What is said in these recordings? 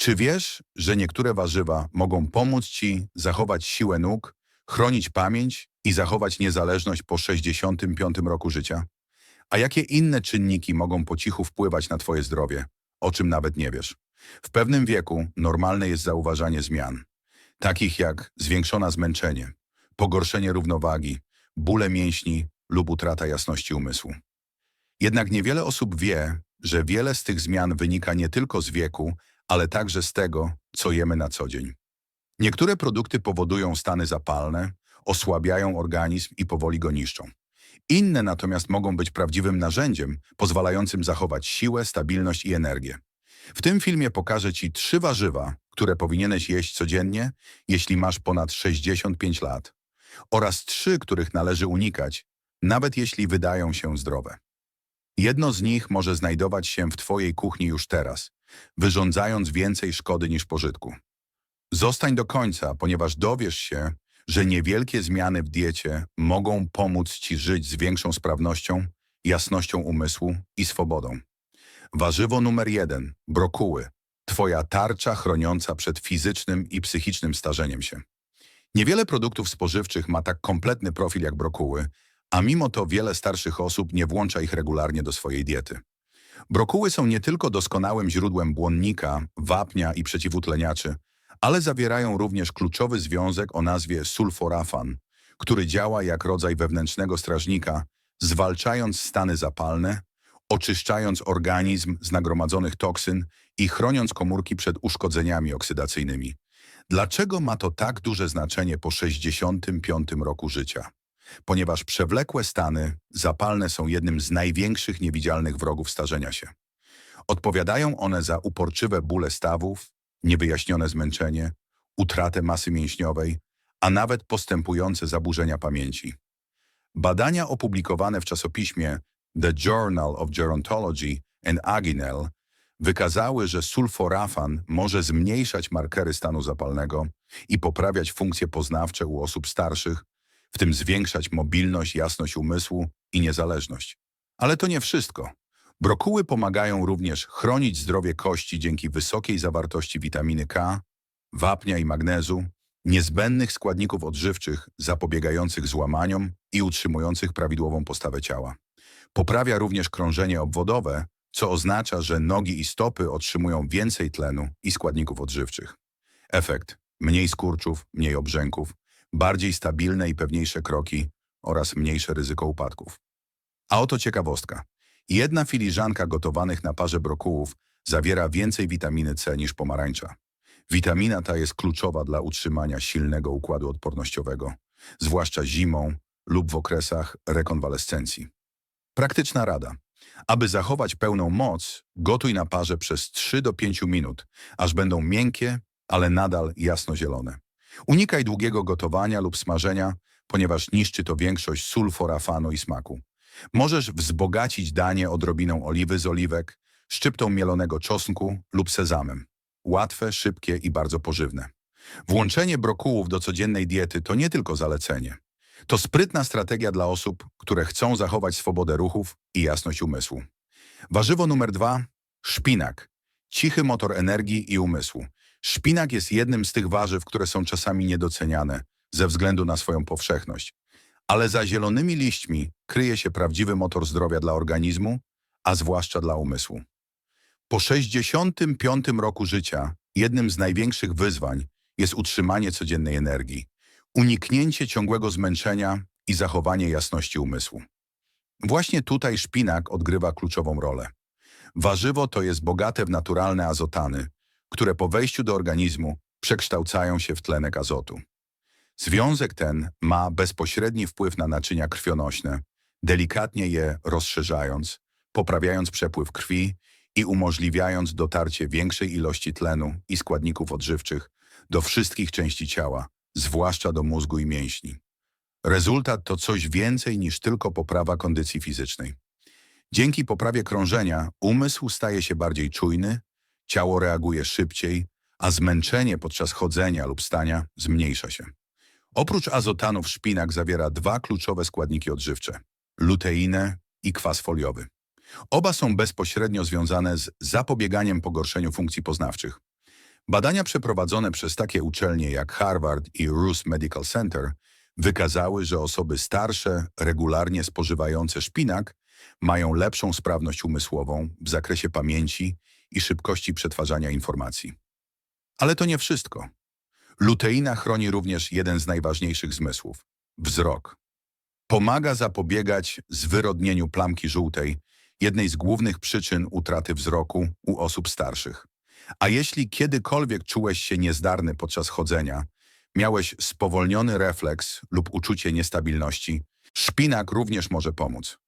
Czy wiesz, że niektóre warzywa mogą pomóc Ci zachować siłę nóg, chronić pamięć i zachować niezależność po 65 roku życia? A jakie inne czynniki mogą po cichu wpływać na Twoje zdrowie, o czym nawet nie wiesz? W pewnym wieku normalne jest zauważanie zmian, takich jak zwiększona zmęczenie, pogorszenie równowagi, bóle mięśni lub utrata jasności umysłu. Jednak niewiele osób wie, że wiele z tych zmian wynika nie tylko z wieku, ale także z tego, co jemy na co dzień. Niektóre produkty powodują stany zapalne, osłabiają organizm i powoli go niszczą. Inne natomiast mogą być prawdziwym narzędziem pozwalającym zachować siłę, stabilność i energię. W tym filmie pokażę Ci trzy warzywa, które powinieneś jeść codziennie, jeśli masz ponad 65 lat, oraz trzy, których należy unikać, nawet jeśli wydają się zdrowe. Jedno z nich może znajdować się w Twojej kuchni już teraz, wyrządzając więcej szkody niż pożytku. Zostań do końca, ponieważ dowiesz się, że niewielkie zmiany w diecie mogą pomóc Ci żyć z większą sprawnością, jasnością umysłu i swobodą. Warzywo numer jeden – brokuły. Twoja tarcza chroniąca przed fizycznym i psychicznym starzeniem się. Niewiele produktów spożywczych ma tak kompletny profil jak brokuły, a mimo to wiele starszych osób nie włącza ich regularnie do swojej diety. Brokuły są nie tylko doskonałym źródłem błonnika, wapnia i przeciwutleniaczy, ale zawierają również kluczowy związek o nazwie sulforafan, który działa jak rodzaj wewnętrznego strażnika, zwalczając stany zapalne, oczyszczając organizm z nagromadzonych toksyn i chroniąc komórki przed uszkodzeniami oksydacyjnymi. Dlaczego ma to tak duże znaczenie po 65 roku życia? Ponieważ przewlekłe stany zapalne są jednym z największych niewidzialnych wrogów starzenia się. Odpowiadają one za uporczywe bóle stawów, niewyjaśnione zmęczenie, utratę masy mięśniowej, a nawet postępujące zaburzenia pamięci. Badania opublikowane w czasopiśmie The Journal of Gerontology and Aginel wykazały, że sulforafan może zmniejszać markery stanu zapalnego i poprawiać funkcje poznawcze u osób starszych, w tym zwiększać mobilność, jasność umysłu i niezależność. Ale to nie wszystko. Brokuły pomagają również chronić zdrowie kości dzięki wysokiej zawartości witaminy K, wapnia i magnezu, niezbędnych składników odżywczych zapobiegających złamaniom i utrzymujących prawidłową postawę ciała. Poprawia również krążenie obwodowe, co oznacza, że nogi i stopy otrzymują więcej tlenu i składników odżywczych. Efekt – mniej skurczów, mniej obrzęków, bardziej stabilne i pewniejsze kroki oraz mniejsze ryzyko upadków. A oto ciekawostka. Jedna filiżanka gotowanych na parze brokułów zawiera więcej witaminy C niż pomarańcza. Witamina ta jest kluczowa dla utrzymania silnego układu odpornościowego, zwłaszcza zimą lub w okresach rekonwalescencji. Praktyczna rada. Aby zachować pełną moc, gotuj na parze przez 3 do 5 minut, aż będą miękkie, ale nadal jasnozielone. Unikaj długiego gotowania lub smażenia, ponieważ niszczy to większość sulforafanu i smaku. Możesz wzbogacić danie odrobiną oliwy z oliwek, szczyptą mielonego czosnku lub sezamem. Łatwe, szybkie i bardzo pożywne. Włączenie brokułów do codziennej diety to nie tylko zalecenie. To sprytna strategia dla osób, które chcą zachować swobodę ruchów i jasność umysłu. Warzywo numer dwa – szpinak. Cichy motor energii i umysłu. Szpinak jest jednym z tych warzyw, które są czasami niedoceniane ze względu na swoją powszechność. Ale za zielonymi liśćmi kryje się prawdziwy motor zdrowia dla organizmu, a zwłaszcza dla umysłu. Po 65 roku życia jednym z największych wyzwań jest utrzymanie codziennej energii, uniknięcie ciągłego zmęczenia i zachowanie jasności umysłu. Właśnie tutaj szpinak odgrywa kluczową rolę. Warzywo to jest bogate w naturalne azotany, które po wejściu do organizmu przekształcają się w tlenek azotu. Związek ten ma bezpośredni wpływ na naczynia krwionośne, delikatnie je rozszerzając, poprawiając przepływ krwi i umożliwiając dotarcie większej ilości tlenu i składników odżywczych do wszystkich części ciała, zwłaszcza do mózgu i mięśni. Rezultat to coś więcej niż tylko poprawa kondycji fizycznej. Dzięki poprawie krążenia umysł staje się bardziej czujny, ciało reaguje szybciej, a zmęczenie podczas chodzenia lub stania zmniejsza się. Oprócz azotanów szpinak zawiera dwa kluczowe składniki odżywcze – luteinę i kwas foliowy. Oba są bezpośrednio związane z zapobieganiem pogorszeniu funkcji poznawczych. Badania przeprowadzone przez takie uczelnie jak Harvard i Roos Medical Center wykazały, że osoby starsze, regularnie spożywające szpinak, mają lepszą sprawność umysłową w zakresie pamięci i szybkości przetwarzania informacji. Ale to nie wszystko. Luteina chroni również jeden z najważniejszych zmysłów – wzrok. Pomaga zapobiegać zwyrodnieniu plamki żółtej, jednej z głównych przyczyn utraty wzroku u osób starszych. A jeśli kiedykolwiek czułeś się niezdarny podczas chodzenia, miałeś spowolniony refleks lub uczucie niestabilności, szpinak również może pomóc.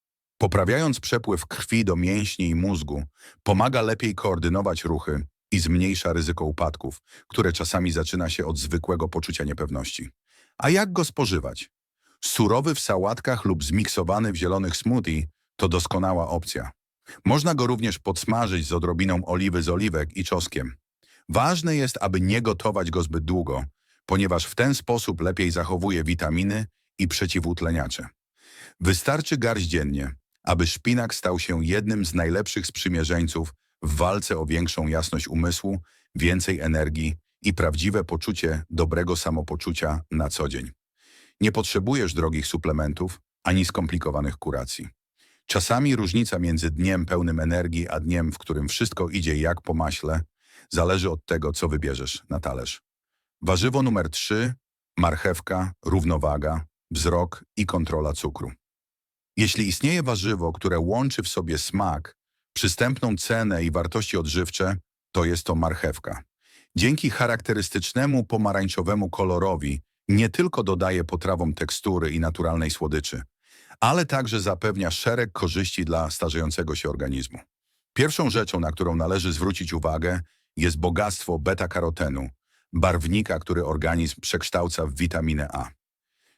Poprawiając przepływ krwi do mięśni i mózgu, pomaga lepiej koordynować ruchy i zmniejsza ryzyko upadków, które czasami zaczyna się od zwykłego poczucia niepewności. A jak go spożywać? Surowy w sałatkach lub zmiksowany w zielonych smoothie to doskonała opcja. Można go również podsmażyć z odrobiną oliwy z oliwek i czosnkiem. Ważne jest, aby nie gotować go zbyt długo, ponieważ w ten sposób lepiej zachowuje witaminy i przeciwutleniacze. Wystarczy garść dziennie, aby szpinak stał się jednym z najlepszych sprzymierzeńców w walce o większą jasność umysłu, więcej energii i prawdziwe poczucie dobrego samopoczucia na co dzień. Nie potrzebujesz drogich suplementów ani skomplikowanych kuracji. Czasami różnica między dniem pełnym energii a dniem, w którym wszystko idzie jak po maśle, zależy od tego, co wybierzesz na talerz. Warzywo numer 3 marchewka, równowaga, wzrok i kontrola cukru. Jeśli istnieje warzywo, które łączy w sobie smak, przystępną cenę i wartości odżywcze, to jest to marchewka. Dzięki charakterystycznemu pomarańczowemu kolorowi nie tylko dodaje potrawom tekstury i naturalnej słodyczy, ale także zapewnia szereg korzyści dla starzejącego się organizmu. Pierwszą rzeczą, na którą należy zwrócić uwagę, jest bogactwo beta-karotenu, barwnika, który organizm przekształca w witaminę A.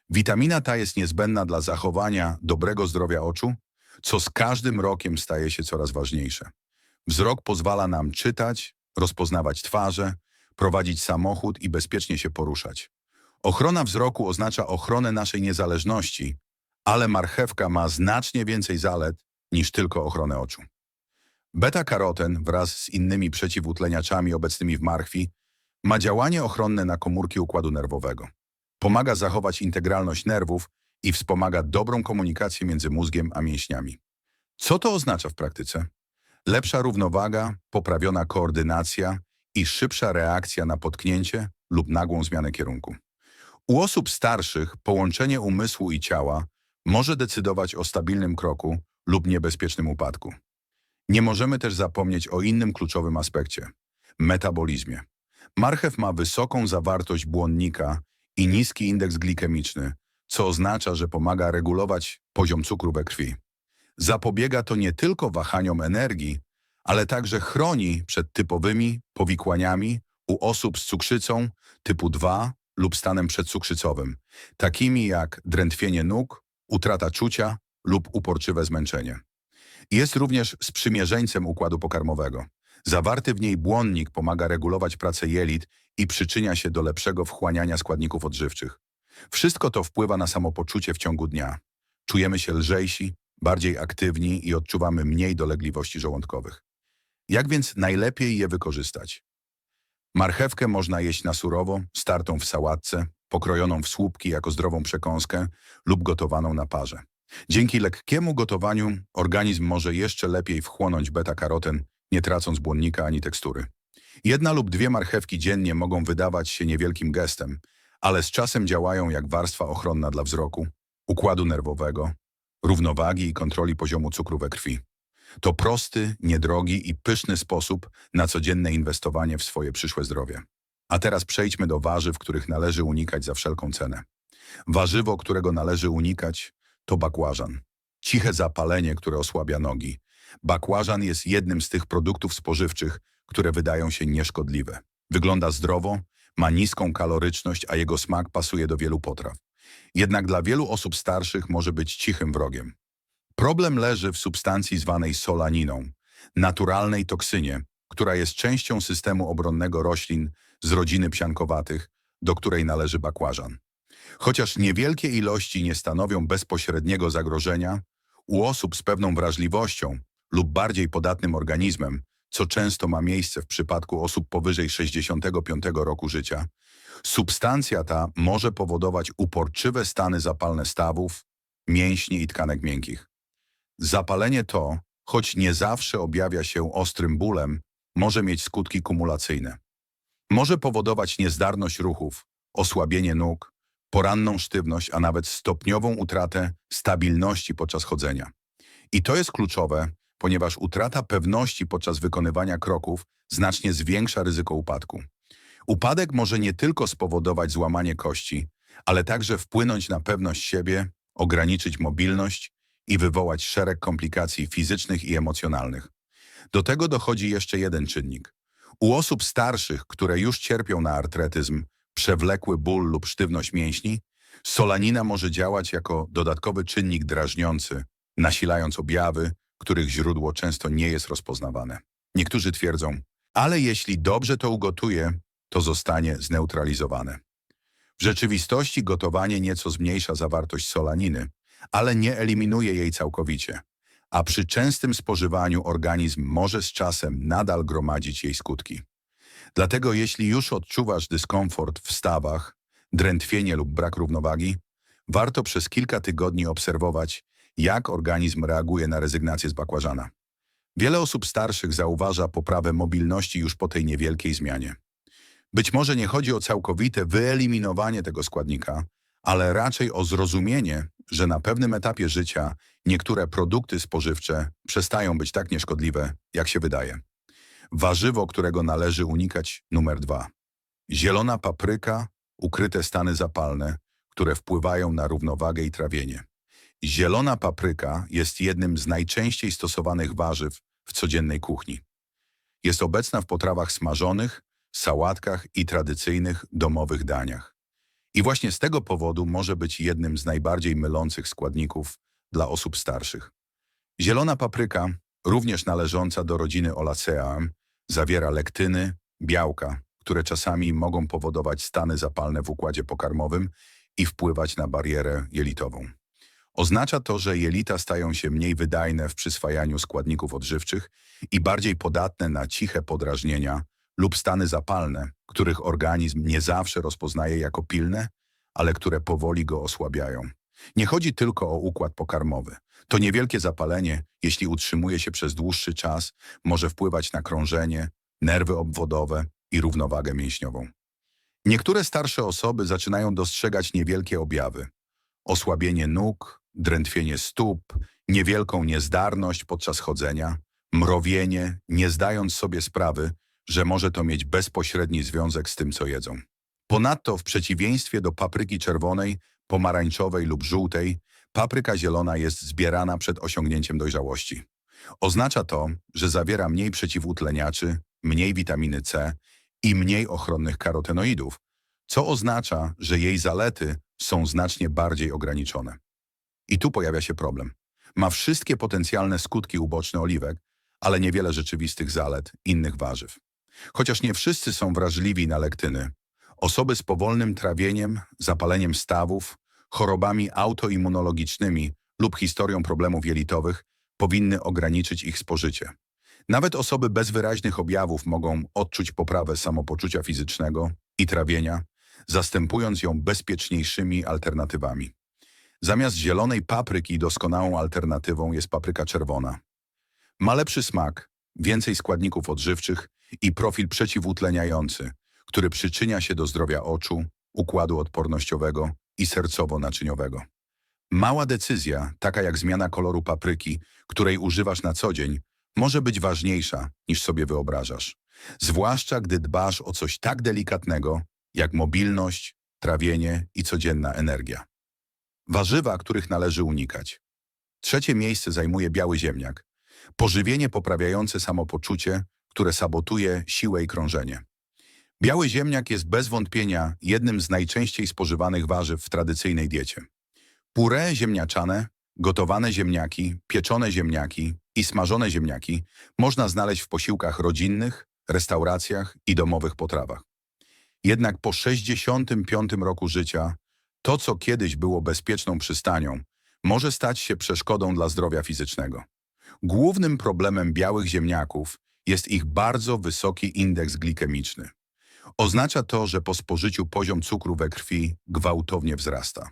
Witamina ta jest niezbędna dla zachowania dobrego zdrowia oczu, co z każdym rokiem staje się coraz ważniejsze. Wzrok pozwala nam czytać, rozpoznawać twarze, prowadzić samochód i bezpiecznie się poruszać. Ochrona wzroku oznacza ochronę naszej niezależności, ale marchewka ma znacznie więcej zalet niż tylko ochronę oczu. Beta-karoten wraz z innymi przeciwutleniaczami obecnymi w marchwi ma działanie ochronne na komórki układu nerwowego. Pomaga zachować integralność nerwów i wspomaga dobrą komunikację między mózgiem a mięśniami. Co to oznacza w praktyce? Lepsza równowaga, poprawiona koordynacja i szybsza reakcja na potknięcie lub nagłą zmianę kierunku. U osób starszych połączenie umysłu i ciała może decydować o stabilnym kroku lub niebezpiecznym upadku. Nie możemy też zapomnieć o innym kluczowym aspekcie – metabolizmie. Marchew ma wysoką zawartość błonnika i niski indeks glikemiczny, co oznacza, że pomaga regulować poziom cukru we krwi. Zapobiega to nie tylko wahaniom energii, ale także chroni przed typowymi powikłaniami u osób z cukrzycą typu 2 lub stanem przedcukrzycowym, takimi jak drętwienie nóg, utrata czucia lub uporczywe zmęczenie. Jest również sprzymierzeńcem układu pokarmowego. Zawarty w niej błonnik pomaga regulować pracę jelit i przyczynia się do lepszego wchłaniania składników odżywczych. Wszystko to wpływa na samopoczucie w ciągu dnia. Czujemy się lżejsi, bardziej aktywni i odczuwamy mniej dolegliwości żołądkowych. Jak więc najlepiej je wykorzystać? Marchewkę można jeść na surowo, startą w sałatce, pokrojoną w słupki jako zdrową przekąskę lub gotowaną na parze. Dzięki lekkiemu gotowaniu organizm może jeszcze lepiej wchłonąć beta-karoten, nie tracąc błonnika ani tekstury. Jedna lub dwie marchewki dziennie mogą wydawać się niewielkim gestem, ale z czasem działają jak warstwa ochronna dla wzroku, układu nerwowego, równowagi i kontroli poziomu cukru we krwi. To prosty, niedrogi i pyszny sposób na codzienne inwestowanie w swoje przyszłe zdrowie. A teraz przejdźmy do warzyw, których należy unikać za wszelką cenę. Warzywo, którego należy unikać, to bakłażan. Ciche zapalenie, które osłabia nogi. Bakłażan jest jednym z tych produktów spożywczych, które wydają się nieszkodliwe. Wygląda zdrowo, ma niską kaloryczność, a jego smak pasuje do wielu potraw. Jednak dla wielu osób starszych może być cichym wrogiem. Problem leży w substancji zwanej solaniną, naturalnej toksynie, która jest częścią systemu obronnego roślin z rodziny psiankowatych, do której należy bakłażan. Chociaż niewielkie ilości nie stanowią bezpośredniego zagrożenia, u osób z pewną wrażliwością lub bardziej podatnym organizmem co często ma miejsce w przypadku osób powyżej 65 roku życia, substancja ta może powodować uporczywe stany zapalne stawów, mięśni i tkanek miękkich. Zapalenie to, choć nie zawsze objawia się ostrym bólem, może mieć skutki kumulacyjne. Może powodować niezdarność ruchów, osłabienie nóg, poranną sztywność, a nawet stopniową utratę stabilności podczas chodzenia. I to jest kluczowe, ponieważ utrata pewności podczas wykonywania kroków znacznie zwiększa ryzyko upadku. Upadek może nie tylko spowodować złamanie kości, ale także wpłynąć na pewność siebie, ograniczyć mobilność i wywołać szereg komplikacji fizycznych i emocjonalnych. Do tego dochodzi jeszcze jeden czynnik. U osób starszych, które już cierpią na artretyzm, przewlekły ból lub sztywność mięśni, solanina może działać jako dodatkowy czynnik drażniący, nasilając objawy, których źródło często nie jest rozpoznawane. Niektórzy twierdzą, ale jeśli dobrze to ugotuję, to zostanie zneutralizowane. W rzeczywistości gotowanie nieco zmniejsza zawartość solaniny, ale nie eliminuje jej całkowicie, a przy częstym spożywaniu organizm może z czasem nadal gromadzić jej skutki. Dlatego jeśli już odczuwasz dyskomfort w stawach, drętwienie lub brak równowagi, warto przez kilka tygodni obserwować, jak organizm reaguje na rezygnację z bakłażana. Wiele osób starszych zauważa poprawę mobilności już po tej niewielkiej zmianie. Być może nie chodzi o całkowite wyeliminowanie tego składnika, ale raczej o zrozumienie, że na pewnym etapie życia niektóre produkty spożywcze przestają być tak nieszkodliwe, jak się wydaje. Warzywo, którego należy unikać numer dwa. Zielona papryka, ukryte stany zapalne, które wpływają na równowagę i trawienie. Zielona papryka jest jednym z najczęściej stosowanych warzyw w codziennej kuchni. Jest obecna w potrawach smażonych, sałatkach i tradycyjnych domowych daniach. I właśnie z tego powodu może być jednym z najbardziej mylących składników dla osób starszych. Zielona papryka, również należąca do rodziny Olaceae, zawiera lektyny, białka, które czasami mogą powodować stany zapalne w układzie pokarmowym i wpływać na barierę jelitową. Oznacza to, że jelita stają się mniej wydajne w przyswajaniu składników odżywczych i bardziej podatne na ciche podrażnienia lub stany zapalne, których organizm nie zawsze rozpoznaje jako pilne, ale które powoli go osłabiają. Nie chodzi tylko o układ pokarmowy. To niewielkie zapalenie, jeśli utrzymuje się przez dłuższy czas, może wpływać na krążenie, nerwy obwodowe i równowagę mięśniową. Niektóre starsze osoby zaczynają dostrzegać niewielkie objawy. Osłabienie nóg, drętwienie stóp, niewielką niezdarność podczas chodzenia, mrowienie, nie zdając sobie sprawy, że może to mieć bezpośredni związek z tym, co jedzą. Ponadto w przeciwieństwie do papryki czerwonej, pomarańczowej lub żółtej, papryka zielona jest zbierana przed osiągnięciem dojrzałości. Oznacza to, że zawiera mniej przeciwutleniaczy, mniej witaminy C i mniej ochronnych karotenoidów, co oznacza, że jej zalety są znacznie bardziej ograniczone. I tu pojawia się problem. Ma wszystkie potencjalne skutki uboczne oliwek, ale niewiele rzeczywistych zalet innych warzyw. Chociaż nie wszyscy są wrażliwi na lektyny, osoby z powolnym trawieniem, zapaleniem stawów, chorobami autoimmunologicznymi lub historią problemów jelitowych powinny ograniczyć ich spożycie. Nawet osoby bez wyraźnych objawów mogą odczuć poprawę samopoczucia fizycznego i trawienia, zastępując ją bezpieczniejszymi alternatywami. Zamiast zielonej papryki doskonałą alternatywą jest papryka czerwona. Ma lepszy smak, więcej składników odżywczych i profil przeciwutleniający, który przyczynia się do zdrowia oczu, układu odpornościowego i sercowo-naczyniowego. Mała decyzja, taka jak zmiana koloru papryki, której używasz na co dzień, może być ważniejsza niż sobie wyobrażasz. Zwłaszcza gdy dbasz o coś tak delikatnego jak mobilność, trawienie i codzienna energia. Warzywa, których należy unikać. Trzecie miejsce zajmuje biały ziemniak. Pożywienie poprawiające samopoczucie, które sabotuje siłę i krążenie. Biały ziemniak jest bez wątpienia jednym z najczęściej spożywanych warzyw w tradycyjnej diecie. Puree ziemniaczane, gotowane ziemniaki, pieczone ziemniaki i smażone ziemniaki można znaleźć w posiłkach rodzinnych, restauracjach i domowych potrawach. Jednak po 65 roku życia to, co kiedyś było bezpieczną przystanią, może stać się przeszkodą dla zdrowia fizycznego. Głównym problemem białych ziemniaków jest ich bardzo wysoki indeks glikemiczny. Oznacza to, że po spożyciu poziom cukru we krwi gwałtownie wzrasta.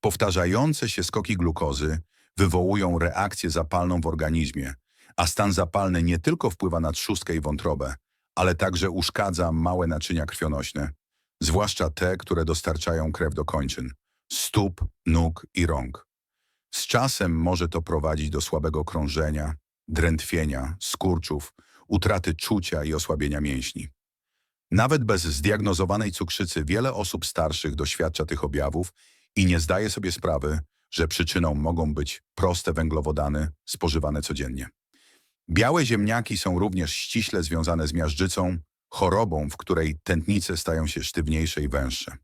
Powtarzające się skoki glukozy wywołują reakcję zapalną w organizmie, a stan zapalny nie tylko wpływa na trzustkę i wątrobę, ale także uszkadza małe naczynia krwionośne, zwłaszcza te, które dostarczają krew do kończyn, stóp, nóg i rąk. Z czasem może to prowadzić do słabego krążenia, drętwienia, skurczów, utraty czucia i osłabienia mięśni. Nawet bez zdiagnozowanej cukrzycy wiele osób starszych doświadcza tych objawów i nie zdaje sobie sprawy, że przyczyną mogą być proste węglowodany spożywane codziennie. Białe ziemniaki są również ściśle związane z miażdżycą, chorobą, w której tętnice stają się sztywniejsze i węższe.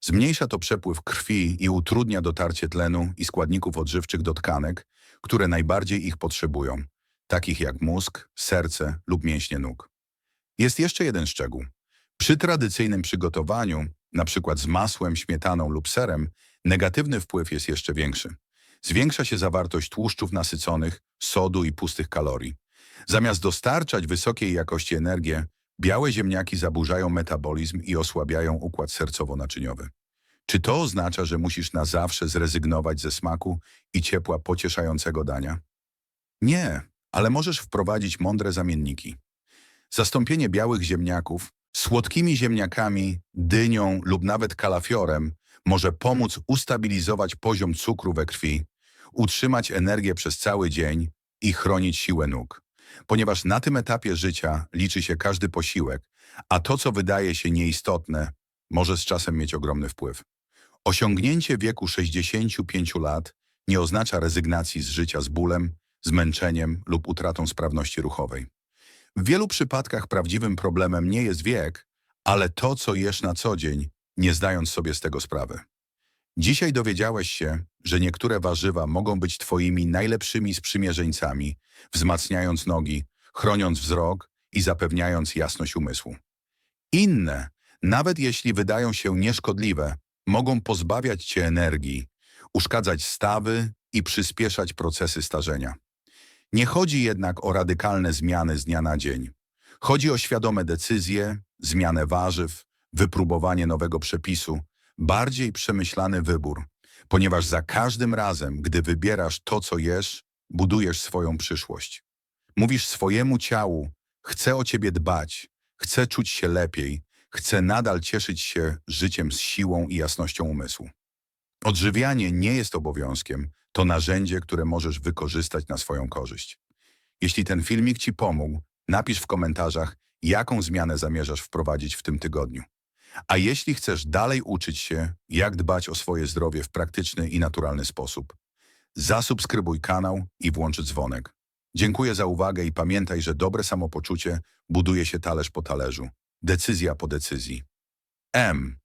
Zmniejsza to przepływ krwi i utrudnia dotarcie tlenu i składników odżywczych do tkanek, które najbardziej ich potrzebują, takich jak mózg, serce lub mięśnie nóg. Jest jeszcze jeden szczegół. Przy tradycyjnym przygotowaniu, przykład z masłem, śmietaną lub serem, negatywny wpływ jest jeszcze większy. Zwiększa się zawartość tłuszczów nasyconych, sodu i pustych kalorii. Zamiast dostarczać wysokiej jakości energię, białe ziemniaki zaburzają metabolizm i osłabiają układ sercowo-naczyniowy. Czy to oznacza, że musisz na zawsze zrezygnować ze smaku i ciepła pocieszającego dania? Nie, ale możesz wprowadzić mądre zamienniki. Zastąpienie białych ziemniaków słodkimi ziemniakami, dynią lub nawet kalafiorem może pomóc ustabilizować poziom cukru we krwi, utrzymać energię przez cały dzień i chronić siłę nóg. Ponieważ na tym etapie życia liczy się każdy posiłek, a to, co wydaje się nieistotne, może z czasem mieć ogromny wpływ. Osiągnięcie wieku 65 lat nie oznacza rezygnacji z życia z bólem, zmęczeniem lub utratą sprawności ruchowej. W wielu przypadkach prawdziwym problemem nie jest wiek, ale to, co jesz na co dzień, nie zdając sobie z tego sprawy. Dzisiaj dowiedziałeś się, że niektóre warzywa mogą być twoimi najlepszymi sprzymierzeńcami, wzmacniając nogi, chroniąc wzrok i zapewniając jasność umysłu. Inne, nawet jeśli wydają się nieszkodliwe, mogą pozbawiać cię energii, uszkadzać stawy i przyspieszać procesy starzenia. Nie chodzi jednak o radykalne zmiany z dnia na dzień. Chodzi o świadome decyzje, zmianę warzyw, wypróbowanie nowego przepisu, bardziej przemyślany wybór, ponieważ za każdym razem, gdy wybierasz to, co jesz, budujesz swoją przyszłość. Mówisz swojemu ciału, chcę o ciebie dbać, chcę czuć się lepiej, chcę nadal cieszyć się życiem z siłą i jasnością umysłu. Odżywianie nie jest obowiązkiem, to narzędzie, które możesz wykorzystać na swoją korzyść. Jeśli ten filmik Ci pomógł, napisz w komentarzach, jaką zmianę zamierzasz wprowadzić w tym tygodniu. A jeśli chcesz dalej uczyć się, jak dbać o swoje zdrowie w praktyczny i naturalny sposób, zasubskrybuj kanał i włącz dzwonek. Dziękuję za uwagę i pamiętaj, że dobre samopoczucie buduje się talerz po talerzu, decyzja po decyzji. M.